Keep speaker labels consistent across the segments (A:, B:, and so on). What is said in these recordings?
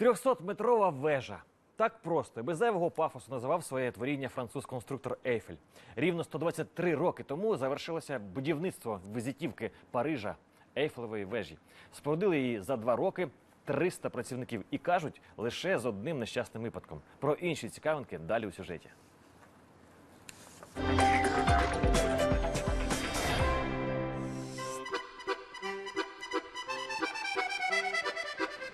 A: Трьохсотметрова вежа. Так просто, без зайвого пафосу називав своє творіння француз-конструктор Ейфель. Рівно 123 роки тому завершилося будівництво визитівки Парижа Ейфелевої вежі. Спорудили її за два роки 300 працівників і кажуть лише з одним нещасним випадком. Про інші цікавинки далі у сюжеті.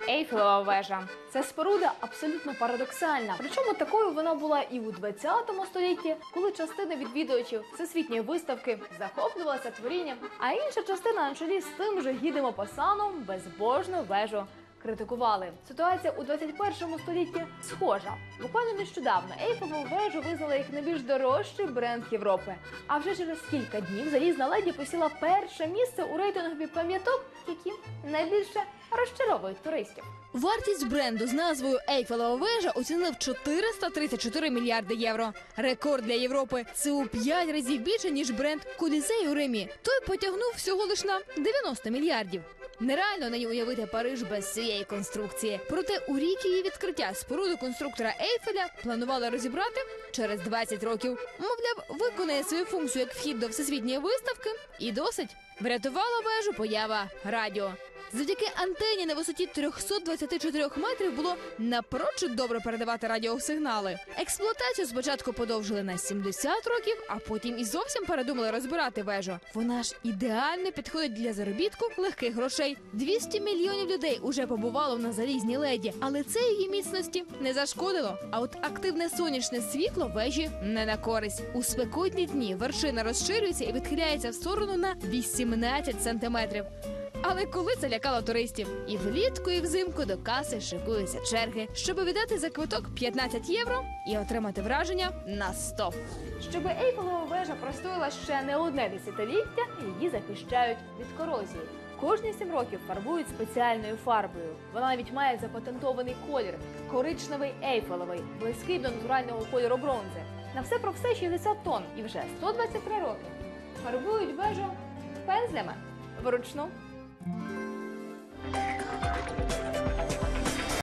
B: Ейфелева вежа. Це споруда абсолютно парадоксальна. Причому такою вона була і у 20 столітті, коли частина відвідувачів всесвітньої виставки захоплювалася творінням, а інша частина на чолі з тим же гідним опасаном безбожну вежу. Критикували ситуація у 21 столітті схожа. Буквально нещодавно Ейфелеву вежу визнали як найбільш дорожчий бренд Європи. А вже через кілька днів залізна леді посіла перше місце у рейтингові пам'яток, які найбільше розчаровують туристів.
C: Вартість бренду з назвою Ейфелева вежа оцінив 434 мільярди євро. Рекорд для Європи. Це у 5 разів більше, ніж бренд Колізей у Римі. Той потягнув всього лиш на 90 мільярдів. Нереально нині уявити Париж без цієї конструкції. Проте у рік її відкриття споруду конструктора Ейфеля планували розібрати через 20 років. Мовляв, виконає свою функцію як вхід до всесвітньої виставки, і досить врятувала вежу поява радіо. Завдяки антені на висоті 324 метрів було напрочуд добре передавати радіосигнали. Експлуатацію спочатку подовжили на 70 років, а потім і зовсім передумали розбирати вежу. Вона ж ідеально підходить для заробітку легких грошей. 200 мільйонів людей уже побувало на залізній леді, але це її міцності не зашкодило. А от активне сонячне світло вежі не на користь. У спекотні дні вершина розширюється і відхиляється в сторону на 18 сантиметрів. Але коли це лякало туристів, і влітку, і взимку до каси шикуються черги, щоб віддати за квиток 15 євро і отримати враження на 100.
B: Щоб Ейфелева вежа простояла ще не одне десятиліття, її захищають від корозії. Кожні сім років фарбують спеціальною фарбою. Вона навіть має запатентований колір коричневий ейфелевий, близький до натурального кольору бронзи. На все про все 60 тонн і вже 123 роки. Фарбують вежу пензлями вручну.